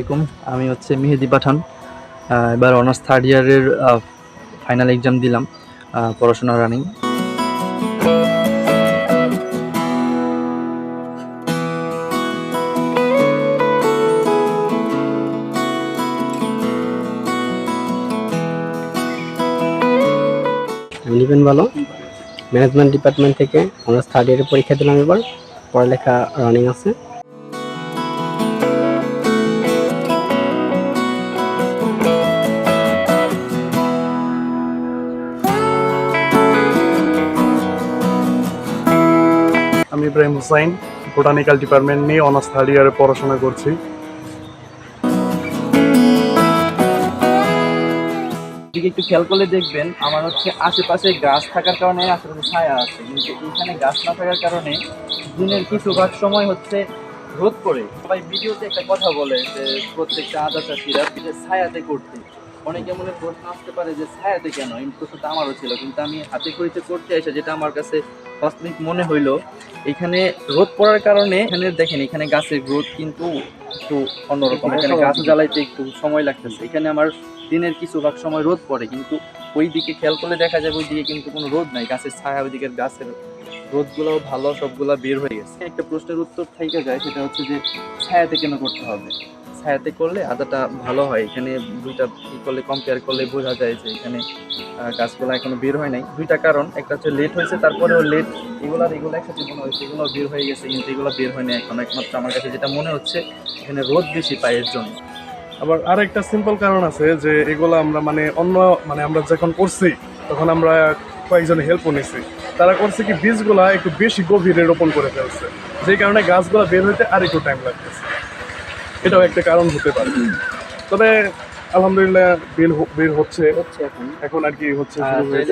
আলাইকুম। আমি হচ্ছে মেহেদি পাঠান। এবার অনার্স থার্ড ইয়ারের ফাইনাল এক্সাম দিলাম। পড়াশোনা রানিং নিবেন ভালো। ম্যানেজমেন্ট ডিপার্টমেন্ট থেকে অনার্স থার্ড ইয়ারের পরীক্ষা দিলাম এবার। পড়ালেখা রানিং আছে। আমি ইব্রাহিম হুসাইন বোটানিক্যাল ডিপার্টমেন্ট নিয়ে অনার্স থার্ড ইয়ারে পড়াশোনা করছি। একটু খেয়াল করলে দেখবেন, আমার হচ্ছে আশেপাশে গাছ থাকার কারণে আশেপাশে ছায়া আছে। কিন্তু এখানে গাছ না থাকার কারণে দিনের কিছু ভাগ সময় হচ্ছে রোদ করে সবাই ভিডিওতে একটা কথা বলে যে প্রত্যেকটা আদা চাষিরা ছায়াতে করতে। অনেকে মনে প্রশ্ন আসতে পারে যে ছায়াতে কেন? এই প্রশ্নটা আমারও ছিল, কিন্তু আমি হাতে করিতে করতে এসে যেটা আমার কাছে বাস্তবিক মনে হইল এখানে রোদ পড়ার কারণে এখানে দেখেন এখানে গাছের গ্রোথ কিন্তু একটু অন্যরকম। এখানে গাছ জ্বালাইতে একটু সময় লাগতেছে। এখানে আমার দিনের কিছু ভাগ সময় রোদ পড়ে কিন্তু ওই দিকে খেয়াল করলে দেখা যাবে ওই দিকে কিন্তু কোনো রোদ নাই। গাছের ছায়া ওই দিকের গাছের রোদগুলো ভালো সবগুলা বের হয়ে গেছে। একটা প্রশ্নের উত্তর থেকে যায় সেটা হচ্ছে যে ছায়াতে কেন করতে হবে? ছায়াতে করলে আদাটা ভালো হয়। এখানে দুইটা ই করলে কম্পেয়ার করলে বোঝা যায় যে এখানে গাছগুলো এখনও বের হয় নাই। দুইটা কারণ, একটা হচ্ছে লেট হয়েছে, তারপরেও লেট এগুলো আর এগুলো একসাথে মনে হয়েছে এগুলো বের হয়ে গেছে, কিন্তু এগুলো বের হয় এখন। একমাত্র আমার কাছে যেটা মনে হচ্ছে, এখানে রোদ বেশি পায়ের জন্য। আবার আরেকটা সিম্পল কারণ আছে যে এগুলো আমরা মানে অন্য মানে আমরা যখন করছি, তখন আমরা কয়েকজনের হেল্পও নিছি। তারা করছে কি, বীজগুলা একটু বেশি গভীরে রোপণ করে ফেলছে। যে কারণে গাছগুলো বের হইতে আর একটু টাইম লাগতেছে। এটাও একটা কারণ হতে পারে। তবে আলহামদুলিল্লাহ বের বের হচ্ছে। এখন আর কি হচ্ছে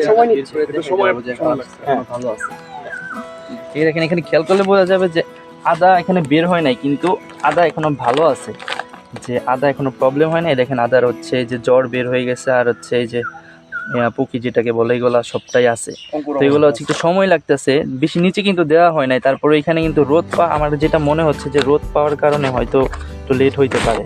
চাইলে সময় ভালো আছে। এই দেখেন এখানে খেয়াল করলে বোঝা যাবে যে আদা এখানে বের হয় নাই কিন্তু আদা এখনও ভালো আছে। যে আদা এখনও প্রবলেম হয় নাই। দেখেন আদার হচ্ছে যে জ্বর বের হয়ে গেছে আর হচ্ছে এই যে পুকি যেটাকে বলে এগুলা সবটাই আছে। তো এগুলো হচ্ছে একটু সময় লাগতেছে। বেশি নিচে কিন্তু দেওয়া হয় নাই। তারপরে এখানে কিন্তু রোদ পা আমার যেটা মনে হচ্ছে যে রোদ পাওয়ার কারণে হয়তো একটু লেট হইতে পারে।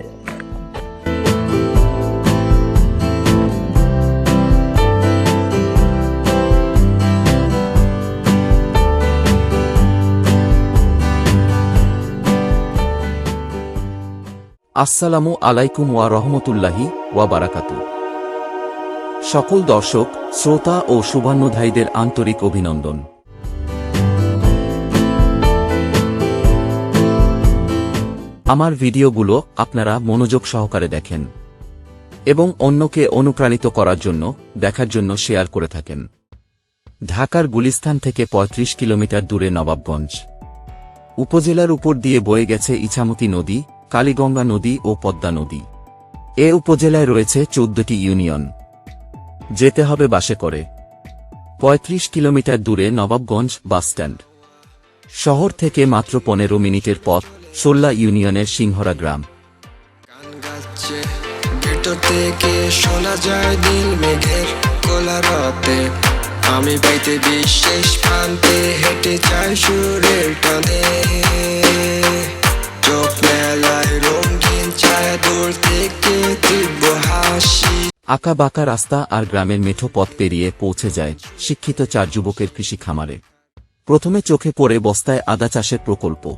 আসসালামু আলাইকুম ওয়া রহমতুল্লাহি ওয়া বারাকাতু সকল দর্শক, শ্রোতা ও শুভান্নধায়ীদের আন্তরিক অভিনন্দন। আমার ভিডিওগুলো আপনারা মনোযোগ সহকারে দেখেন এবং অন্যকে অনুপ্রাণিত করার জন্য, দেখার জন্য শেয়ার করে থাকেন। ঢাকার গুলিস্তান থেকে ৩৫ কিলোমিটার দূরে নবাবগঞ্জ। উপজেলার উপর দিয়ে বয়ে গেছে ইছামতি নদী, কালীগঙ্গা নদী ও পদ্মা নদী। এ উপজেলায় রয়েছে চোদ্দটি ইউনিয়ন। যেতে হবে বাসে করে। ৩৫ কিলোমিটার দূরে নবাবগঞ্জ বাসস্ট্যান্ড শহর থেকে মাত্র পনেরো মিনিটের পথ, সোল্লা ইউনিয়নের সিংহরা গ্রাম। যায় আমি বিশেষ প্রান্তে হেঁটে যাই সুরের টানে। চোখ মেলায় রঙিন দূর থেকে তীব্র হাসি আঁকা বাঁকা রাস্তা আর গ্রামের মেঠো পথ পেরিয়ে পৌঁছে যায় শিক্ষিত চার যুবকের কৃষি খামারে। প্রথমে চোখে পড়ে বস্তায় আদা চাষের প্রকল্প।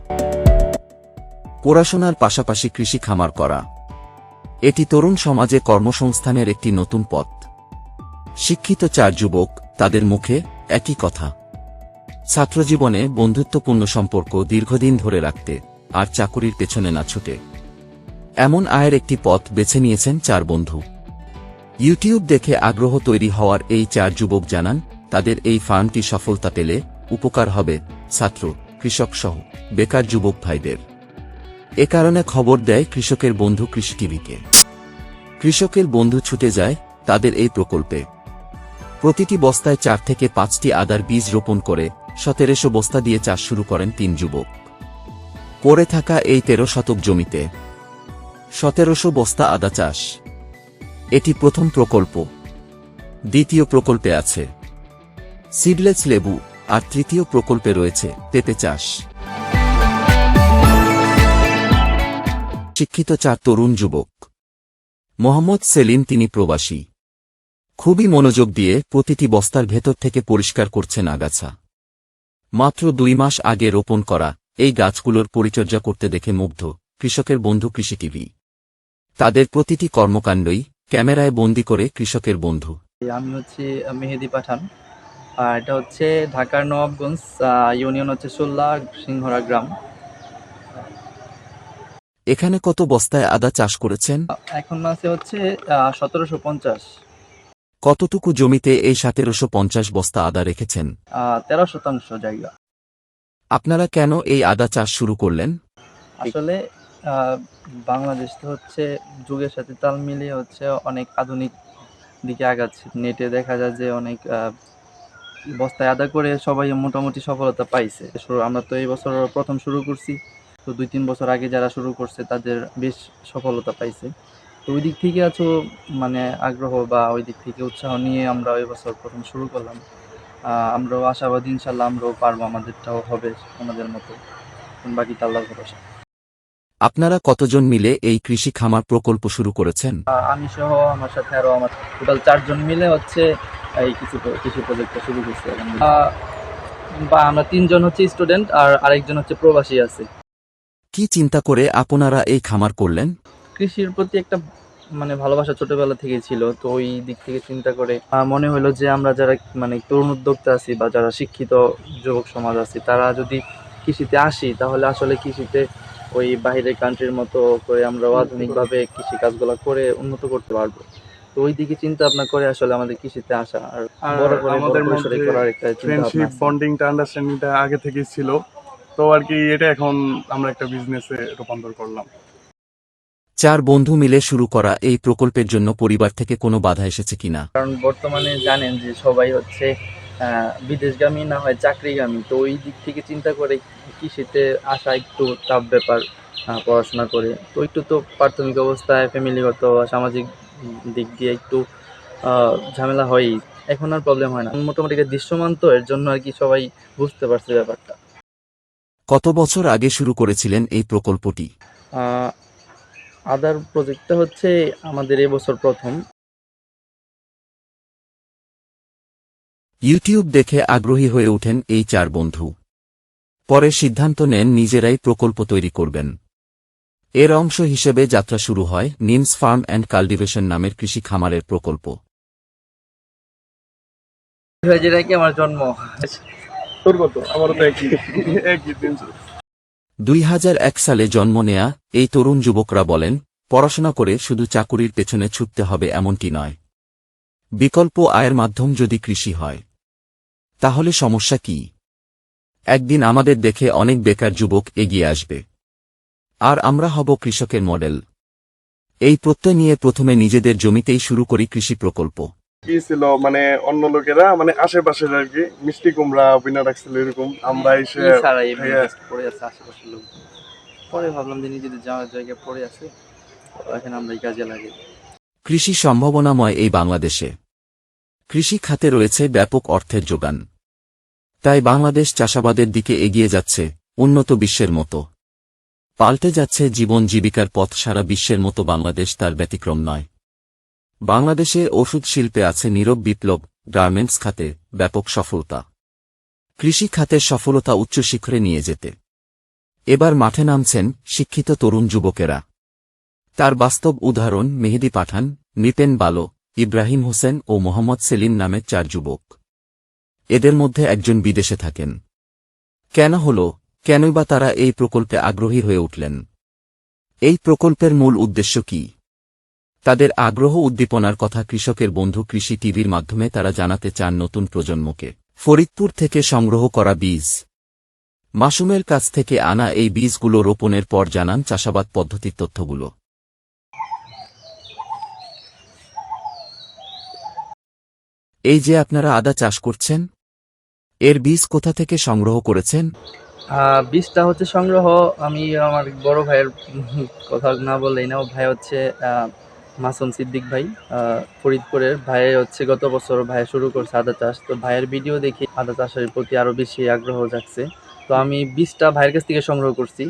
পড়াশোনার পাশাপাশি কৃষি খামার করা। এটি তরুণ সমাজে কর্মসংস্থানের একটি নতুন পথ। শিক্ষিত চার যুবক, তাদের মুখে একই কথা। ছাত্রজীবনে বন্ধুত্বপূর্ণ সম্পর্ক দীর্ঘদিন ধরে রাখতে আর চাকুরির পেছনে না ছুটে। এমন আয়ের একটি পথ বেছে নিয়েছেন চার বন্ধু। ইউটিউব দেখে আগ্রহ তৈরি হওয়ার এই চার যুবক জানান, তাদের এই ফার্মটি সফলতা পেলে উপকার হবে, ছাত্র, কৃষক সহ, বেকার যুবক ভাইদের। এ কারণে খবর দেয় কৃষকের বন্ধু কৃষি টিভিকে। কৃষকের বন্ধু ছুটে যায় তাদের এই প্রকল্পে। প্রতিটি বস্তায় চার থেকে পাঁচটি আদার বীজ রোপণ করে সতেরোশো বস্তা দিয়ে চাষ শুরু করেন তিন যুবক। পড়ে থাকা এই তেরো শতক জমিতে সতেরোশো বস্তা আদা চাষ। এটি প্রথম প্রকল্প। দ্বিতীয় প্রকল্পে আছে। সিডলেস লেবু আর তৃতীয় প্রকল্পে রয়েছে পেঁপে চাষ। শিক্ষিত চার তরুণ যুবক। মোহাম্মদ সেলিম তিনি প্রবাসী। খুবই মনোযোগ দিয়ে প্রতিটি বস্তার ভেতর থেকে পরিষ্কার করছেন আগাছা। মাত্র দুই মাস আগে রোপণ করা এই গাছগুলোর পরিচর্যা করতে দেখে মুগ্ধ কৃষকের বন্ধু কৃষি টিভি। তাদের প্রতিটি কর্মকাণ্ডই ক্যামেরায় বন্দি করে কৃষকের বন্ধু। আমি হচ্ছে মেহেদি পাঠান আর এটা হচ্ছে ঢাকার নবাবগঞ্জ ইউনিয়ন হচ্ছে সোল্লা সিংহরা গ্রাম। এখানে কত বস্তায় আদা চাষ করেছেন? এখন আছে হচ্ছে সতেরোশো পঞ্চাশ। কতটুকু জমিতে এই সতেরোশো পঞ্চাশ বস্তা আদা রেখেছেন? তেরো শতাংশ জায়গা। আপনারা কেন এই আদা চাষ শুরু করলেন? আসলে বাংলাদেশ তো হচ্ছে যুগের সাথে তাল মিলিয়ে হচ্ছে অনেক আধুনিক দিকে আগাচ্ছে। নেটে দেখা যায় যে অনেক বস্তায় আদা করে সবাই মোটামুটি সফলতা পাইছে। আমরা তো এই বছর প্রথম শুরু করছি। তো দুই তিন বছর আগে যারা শুরু করছে তাদের বেশ সফলতা পাইছে। তো ওই দিক থেকে আছো মানে আগ্রহ বা ওই দিক থেকে উৎসাহ নিয়ে আমরা ওই বছর প্রথম শুরু করলাম। আমরাও আশাবাদী, ইনশাল্লাহ আমরাও পারব, আমাদেরটাও হবে আমাদের মতো। বাকি আল্লাহর ভরসা। আপনারা কতজন মিলে এই কৃষি খামার প্রকল্প শুরু করেছেন? আমি সহ আমার সাথে আরও আমার টোটাল চারজন মিলে হচ্ছে এই কিছু কৃষি প্রজেক্টটা শুরু করছি। বা আমরা তিনজন হচ্ছে স্টুডেন্ট আর আরেকজন হচ্ছে প্রবাসী আছে। কি চিন্তা করে আপনারা এই খামার করলেন? কৃষির প্রতি একটা মানে ভালোবাসা ছোটবেলা থেকে ছিল তো ওই দিক থেকে চিন্তা করে মনে হলো যে আমরা যারা মানে তরুণ উদ্যোক্তা আছি বা যারা শিক্ষিত যুবক সমাজ আছি তারা যদি কৃষিতে আসি তাহলে আসলে কৃষিতে ওই বাইরের কান্ট্রির মতো করে আমরা আধুনিকভাবে কৃষি কাজগুলো করে উন্নত করতে পারব। তো ওই দিকে চিন্তা ভাবনা করে আসলে আমাদের কৃষিতে আসা আর বড় করে আমাদের মধ্যে করার একটা চিন্তা ভাবনা। ফ্রেন্ডশিপ। বন্ডিংটা আন্ডারস্ট্যান্ডিংটা আগে থেকেই ছিল। তো আর কি এটা এখন আমরা একটা বিজনেসে রূপান্তর করলাম। চার বন্ধু মিলে শুরু করা এই প্রকল্পের জন্য পরিবার থেকে কোনো বাধা এসেছে কিনা? কারণ বর্তমানে জানেন যে সবাই হচ্ছে বিদেশগামী না হয় চাকরিগামী তো ওই দিক থেকে চিন্তা করে কৃষিতে আসা একটু টাফ ব্যাপার পড়াশোনা করে। তো একটু তো প্রাথমিক অবস্থায় ফ্যামিলিগত বা সামাজিক দিক দিয়ে একটু ঝামেলা হয়ই। এখন আর প্রবলেম হয় না। মোটামুটি দৃশ্যমান তো এর জন্য আর কি সবাই বুঝতে পারছে ব্যাপারটা। কত বছর আগে শুরু করেছিলেন এই প্রকল্পটি? আদার প্রজেক্টটা হচ্ছে আমাদের এবছর প্রথম। ইউটিউব দেখে আগ্রহী হয়ে ওঠেন এই চার বন্ধু। পরে সিদ্ধান্ত নেন নিজেরাই প্রকল্প তৈরি করবেন। এর অংশ হিসেবে যাত্রা শুরু হয় নিমস ফার্ম অ্যান্ড কাল্টিভেশন নামের কৃষি খামারের প্রকল্প। আমার জন্ম? দুই হাজার এক সালে জন্ম নেয়া এই তরুণ যুবকরা বলেন পড়াশোনা করে শুধু চাকুরির পেছনে ছুটতে হবে এমনটি নয়। বিকল্প আয়ের মাধ্যম যদি কৃষি হয়। তাহলে সমস্যা কি? একদিন আমাদের দেখে অনেক বেকার যুবক এগিয়ে আসবে। আর আমরা হব কৃষকের মডেল। এই প্রত্যয় নিয়ে প্রথমে নিজেদের জমিতেই শুরু করি কৃষি প্রকল্প। কি ছিল মানে অন্য লোকেরা মানে আশেপাশের আর কি মিষ্টি কুমড়া বিনা রাখছিল এরকম আমরা এসে হ্যাঁ। just পড়ে আছে আশেপাশের লোক। পরে ভাবলাম যে নিজেদের যাওয়ার জায়গায় পড়ে আছে এখানে আমরা এই কাজে লাগে কৃষি সম্ভাবনাময় এই বাংলাদেশে। কৃষি খাতে রয়েছে ব্যাপক অর্থের যোগান। তাই বাংলাদেশ চাষাবাদের দিকে এগিয়ে যাচ্ছে উন্নত বিশ্বের মতো। পাল্টে যাচ্ছে জীবন জীবিকার পথ সারা বিশ্বের মতো বাংলাদেশ তার ব্যতিক্রম নয়। বাংলাদেশে ওষুধ শিল্পে আছে নীরব বিপ্লব, গার্মেন্টস খাতে ব্যাপক সফলতা। কৃষি খাতের সফলতা উচ্চ শিখরে নিয়ে যেতে। এবার মাঠে নামছেন শিক্ষিত তরুণ যুবকেরা। তার বাস্তব উদাহরণ মেহেদি পাঠান নিতেন বালো ইব্রাহিম হোসেন ও মোহাম্মদ সেলিম নামের চার যুবক। এদের মধ্যে একজন বিদেশে থাকেন। কেন হল, কেনই বা তারা এই প্রকল্পে আগ্রহী হয়ে উঠলেন? এই প্রকল্পের মূল উদ্দেশ্য কি? তাদের আগ্রহ উদ্দীপনার কথা কৃষকের বন্ধু কৃষি টিভির মাধ্যমে তারা জানাতে চান নতুন প্রজন্মকে। ফরিদপুর থেকে সংগ্রহ করা বীজ। মাসুমের কাছ থেকে আনা এই বীজগুলো রোপণের পর জানান চাষাবাদ পদ্ধতির তথ্যগুলো। এই যে আপনারা আদা চাষ করছেন, এর বীজ কোথা থেকে সংগ্রহ করেছেন? বীজটা হচ্ছে সংগ্রহ, আমি আমার বড় ভাইয়ের কথা না বললেই না ভাই হচ্ছে মাসুম সিদ্দিক ভাই ফরিদপুরের ভাই হচ্ছে গত বছর ভাই শুরু করছে আদা চাষ। তো ভাইয়ের ভিডিও দেখি, আদা চাষের প্রতি আরও বেশি আগ্রহ জাগছে। তো আমি বীজটা ভাইয়ের কাছ থেকে সংগ্রহ করছি,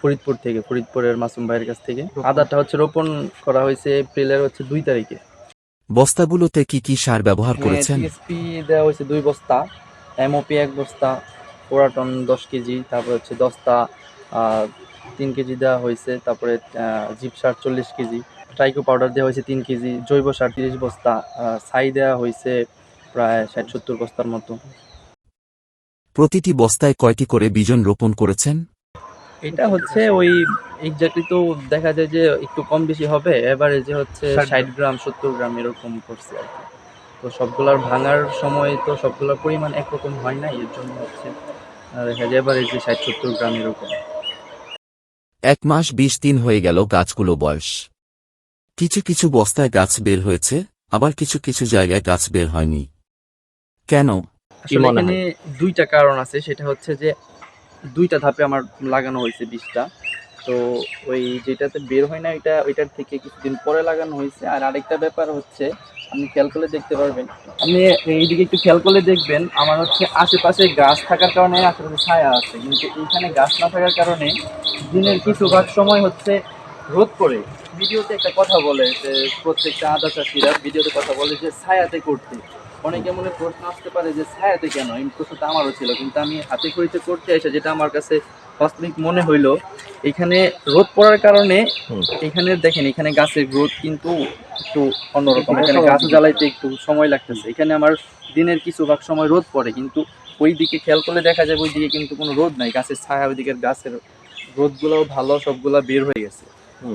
ফরিদপুর থেকে, ফরিদপুরের মাসুম ভাইয়ের কাছ থেকে। আদাটা হচ্ছে রোপণ করা হয়েছে এপ্রিলের হচ্ছে দুই তারিখে। বস্তাগুলোতে কি কি সার ব্যবহার করেছেন? টিএসপি দেওয়া হয়েছে দুই বস্তা এমওপি এক বস্তা পোড়াটন দশ কেজি তারপরে হচ্ছে দস্তা তিন কেজি দেওয়া হয়েছে তারপরে জিপ সার চল্লিশ কেজি ট্রাইকো পাউডার দেওয়া হয়েছে তিন কেজি জৈব সার তিরিশ বস্তা ছাই দেওয়া হয়েছে প্রায় ষাট সত্তর বস্তার মতো। প্রতিটি বস্তায় কয়টি করে বিজন রোপণ করেছেন? এটা হচ্ছে ওই এক্স্যাক্টলি তো দেখা যায় যে একটু কম বেশি হবে এবারে যে হচ্ছে ষাট গ্রাম। সত্তর গ্রাম এরকম করছে আর কি। তো সবগুলার ভাঙার সময় তো সবগুলোর পরিমাণ একরকম হয় না এর জন্য হচ্ছে দেখা যায় এবারে যে ষাট সত্তর গ্রাম এরকম। এক মাস বিশ দিন হয়ে গেল গাছগুলো বয়স। কিছু কিছু বস্তায় গাছ বের হয়েছে আবার কিছু কিছু জায়গায় গাছ বের হয়নি। কেন? এখানে দুইটা কারণ আছে সেটা হচ্ছে যে দুইটা ধাপে আমার লাগানো হয়েছে বীজটা। তো ওই যেটাতে বের হয় না, ওইটা, ওইটার থেকে কিছুদিন পরে লাগানো হয়েছে। আর আরেকটা ব্যাপার হচ্ছে, আপনি খেয়াল করলে দেখতে পারবেন। আপনি এইদিকে একটু খেয়াল করলে দেখবেন, আমার হচ্ছে আশেপাশে গাছ থাকার কারণে আশেপাশে ছায়া আছে। কিন্তু এইখানে গাছ না থাকার কারণে দিনের কিছু ভাগ সময় হচ্ছে রোদ পড়ে। ভিডিওতে একটা কথা বলে যে, প্রত্যেকটা আদা চাষিরা ভিডিওতে কথা বলে যে, ছায়াতে করতে। অনেকে মনে প্রশ্ন আসতে পারে যে, ছায়াতে কেন? এই প্রশ্নটা আমারও ছিল, কিন্তু আমি হাতে খড়িতে করতে এসে যেটা আমার কাছে বাস্তবিক মনে হইল এখানে রোদ পড়ার কারণে এখানে দেখেন এখানে গাছের গ্রোথ কিন্তু একটু অন্যরকম। এখানে গাছ জ্বালাইতে একটু সময় লাগতেছে। এখানে আমার দিনের কিছু ভাগ সময় রোদ পড়ে কিন্তু ওই দিকে খেয়াল করলে দেখা যাবে ওই দিকে কিন্তু কোনো রোদ নাই। গাছের ছায়া ওই দিকের গাছের রোদগুলোও ভালো সবগুলা বের হয়ে গেছে।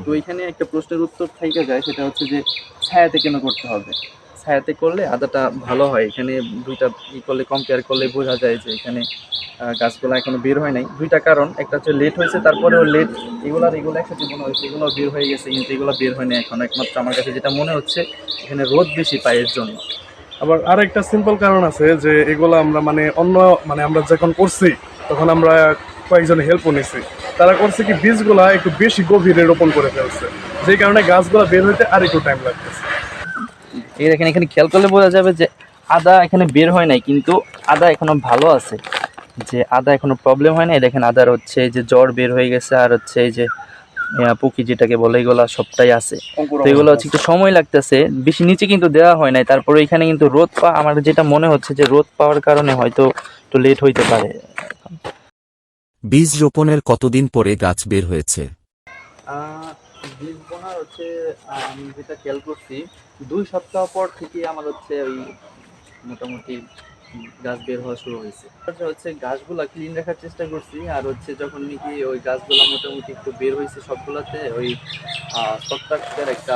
তো এখানে একটা প্রশ্নের উত্তর থেকে যায় সেটা হচ্ছে যে ছায়াতে কেন করতে হবে? ছায়াতে করলে আদাটা ভালো হয়। এখানে দুইটা ই করলে কম্পেয়ার করলে বোঝা যায় যে এখানে গাছগুলো এখনও বের হয় নাই। দুইটা কারণ, একটা হচ্ছে লেট হয়েছে, তারপরেও লেট এগুলো আর এগুলো একসাথে মনে হয়েছে এগুলো বের হয়ে গেছে, কিন্তু এগুলো বের হয় হয়নি এখন। একমাত্র আমার কাছে যেটা মনে হচ্ছে, এখানে রোদ বেশি পায় এর জন্য। আবার আর একটা সিম্পল কারণ আছে যে, এগুলো আমরা মানে অন্য মানে আমরা যখন করছি, তখন আমরা কয়েকজন হেল্পও নিছি। তারা করছে কি, বীজগুলা একটু বেশি গভীরে রোপণ করে ফেলছে। যে কারণে গাছগুলা বের হইতে আর একটু টাইম লাগতেছে। এই দেখেন এখানে খেয়াল করলে বোঝা যাবে যে আদা এখানে বের হয় নাই কিন্তু আদা এখনও ভালো আছে। যে আদা এখনও প্রবলেম হয় নাই দেখেন আদার হচ্ছে এই যে জ্বর বের হয়ে গেছে আর হচ্ছে এই যে পুকি যেটাকে বলে এগুলা সবটাই আছে। তো এগুলো হচ্ছে একটু সময় লাগতেছে বেশি নিচে কিন্তু দেওয়া হয় নাই তারপরে এখানে কিন্তু রোদ পা আমার যেটা মনে হচ্ছে যে রোদ পাওয়ার কারণে হয়তো একটু লেট হইতে পারে। বীজ রোপণের কতদিন পরে গাছ বের হয়েছে? আহ, বীজ বোনার হচ্ছে আমি যেটা খেয়াল করছি দুই সপ্তাহ পর থেকে আমার হচ্ছে ওই মোটামুটি গাছ বের হওয়া শুরু হয়েছে। হচ্ছে গাছগুলা ক্লিন রাখার চেষ্টা করছি আর হচ্ছে যখন নাকি ওই গাছগুলা মোটামুটি একটু বের হয়েছে সবগুলাতে ওই ছত্রাকের একটা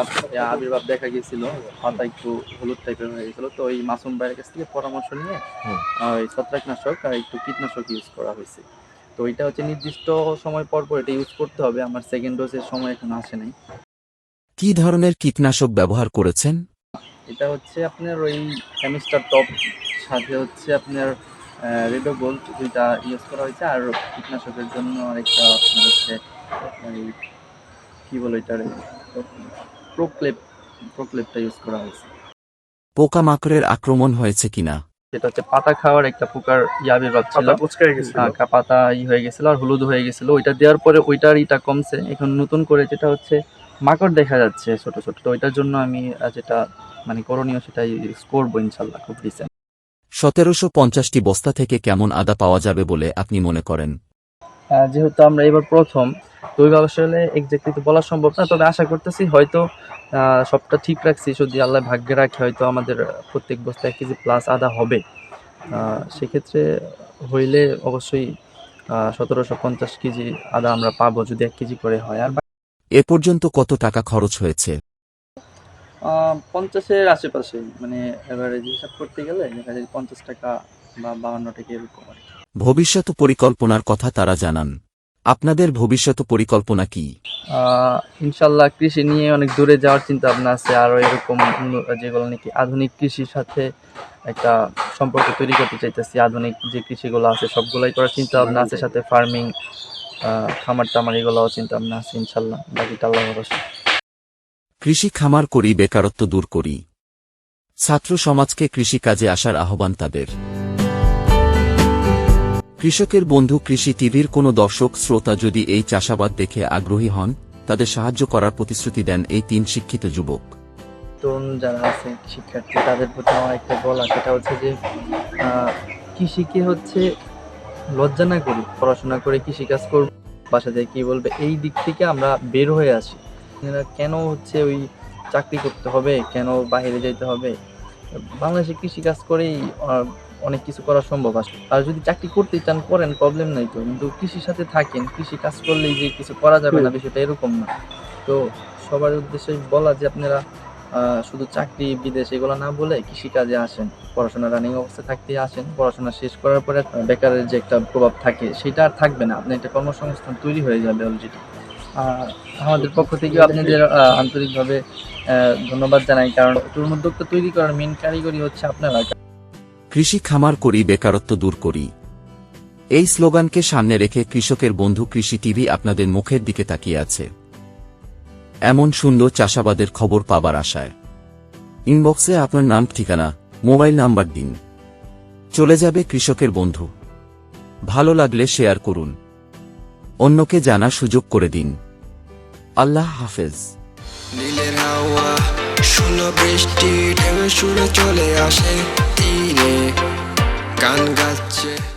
আবির্ভাব দেখা গেছিল পাতা একটু হলুদ টাইপের হয়ে গেছিল তো ওই মাসুম ভাইয়ের কাছ থেকে পরামর্শ নিয়ে ওই ছত্রাকনাশক আর একটু কীটনাশক ইউজ করা হয়েছে। তো এটা হচ্ছে নির্দিষ্ট সময় পর পর এটা ইউজ করতে হবে। আমার সেকেন্ড ডোজের সময় এখন আসে নাই। কি ধরনের কীটনাশক ব্যবহার করেছেন? এটা হচ্ছে আপনার ওই কেমিস্টার টপ সাথে হচ্ছে আপনার রেডো গোল্ড দুইটা ইউজ করা হয়েছে। আর কীটনাশকের জন্য আরেকটা আপনার হচ্ছে কি বলে এটার? প্রোক্লেপ প্রোক্লেপটা ইউজ করা হয়েছে। পোকামাকড়ের আক্রমণ হয়েছে কিনা? যেটা হচ্ছে পাতা খাওয়ার একটা পোকার ছিল। পাতা কুচকাই গেছিল। আহ, পাতা ই হয়ে গেছিল আর হলুদ হয়ে গেছিল। ওইটা দেওয়ার পরে ওইটার ইটা কমছে। এখন নতুন করে যেটা হচ্ছে মাকড় দেখা যাচ্ছে ছোট ছোট। তো ওইটার জন্য আমি যেটা মানে করণীয় সেটা ইউজ করব ইনশাল্লাহ খুব রিসেন্ট সতেরোশো পঞ্চাশটি বস্তা থেকে কেমন আদা পাওয়া যাবে বলে আপনি মনে করেন? যেহেতু আমরা এবার প্রথম তো ওইভাবে আসলে এক্স্যাক্টলি তো বলা সম্ভব না। তবে আশা করতেছি হয়তো সবটা ঠিক রাখছি যদি আল্লাহ ভাগ্যে রাখে হয়তো আমাদের প্রত্যেক বস্তা এক কেজি প্লাস আদা হবে। সেক্ষেত্রে হইলে অবশ্যই সতেরোশো পঞ্চাশ কেজি আদা আমরা পাবো যদি এক কেজি করে হয়। আর এ পর্যন্ত কত টাকা খরচ হয়েছে? পঞ্চাশের আশেপাশে মানে এভারেজ হিসাব করতে গেলে দেখা যায় পঞ্চাশ টাকা বা বাহান্ন টাকা এরকম আর ভবিষ্যৎ পরিকল্পনার কথা তারা জানান। আপনাদের ভবিষ্যৎ পরিকল্পনা কি? ইনশাল্লাহ কৃষি নিয়ে অনেক দূরে যাওয়ার চিন্তা ভাবনা আছে আরও এরকম যেগুলো নাকি আধুনিক কৃষির সাথে একটা সম্পর্ক তৈরি করতে চাইতেছি। আধুনিক যে কৃষিগুলো আছে সবগুলাই করার চিন্তা ভাবনা আছে সাথে ফার্মিং খামার টামার এগুলোও চিন্তা ভাবনা আছে ইনশাল্লাহ। বাকিটা আল্লাহ ভরসা। কৃষি খামার করি বেকারত্ব দূর করি। ছাত্র সমাজকে কৃষিকাজে আসার আহ্বান তাদের। কৃষকের বন্ধু কৃষি টিভির কোনো দর্শক শ্রোতা যদি এই চাষাবাদ দেখে আগ্রহী হন, তাদের সাহায্য করার প্রতিশ্রুতি দেন এই তিন শিক্ষিত যুবক। তরুণ যারা আছে, শিক্ষার্থী, তাদের প্রতি আমার একটা বলা সেটা হচ্ছে যে কৃষিকে হচ্ছে, লজ্জা না করি, পড়াশোনা করে কৃষিকাজ করব, বাসা যায় কি বলবে, এই দিক থেকে আমরা বের হয়ে আসি। কেন হচ্ছে ওই চাকরি করতে হবে, কেন বাইরে যেতে হবে? বাংলাদেশে কৃষিকাজ করেই অনেক কিছু করা সম্ভব আসে আর যদি চাকরি করতে চান করেন প্রবলেম নাই তো। কিন্তু কৃষির সাথে থাকেন কৃষি কাজ করলেই যে কিছু করা যাবে না বিষয়টা এরকম না। তো সবার উদ্দেশ্যে বলা যে আপনারা শুধু চাকরি বিদেশ এগুলো না বলে কৃষিকাজে আসেন। পড়াশোনা রানিং অবস্থায় থাকতে আসেন। পড়াশোনা শেষ করার পরে বেকারের যে একটা প্রভাব থাকে সেটা আর থাকবে না। আপনার একটা কর্মসংস্থান তৈরি হয়ে যাবে অলরেডি আমাদের পক্ষ থেকেও আপনাদের আন্তরিকভাবে আহ, ধন্যবাদ জানাই। কারণ তরুণ উদ্যোক্তা তৈরি করার মেন কারিগরি হচ্ছে আপনারা কৃষি খামার করি, বেকারত্ব দূর করি। এই স্লোগানকে সামনে রেখে কৃষকের বন্ধু কৃষি টিভি আপনাদের মুখের দিকে তাকিয়ে আছে। এমন সুন্দর চাষাবাদের খবর পাবার আশায়। ইনবক্সে আপনার নাম, ঠিকানা, মোবাইল নাম্বার দিন। চলে যাবে কৃষকের বন্ধু। ভালো লাগলে শেয়ার করুন। অন্যকে জানার সুযোগ করে দিন। আল্লাহ হাফেজ। নীলের হাওয়া শুনো বৃষ্টি ঢেউ চলে আসে। yeah. 깐같이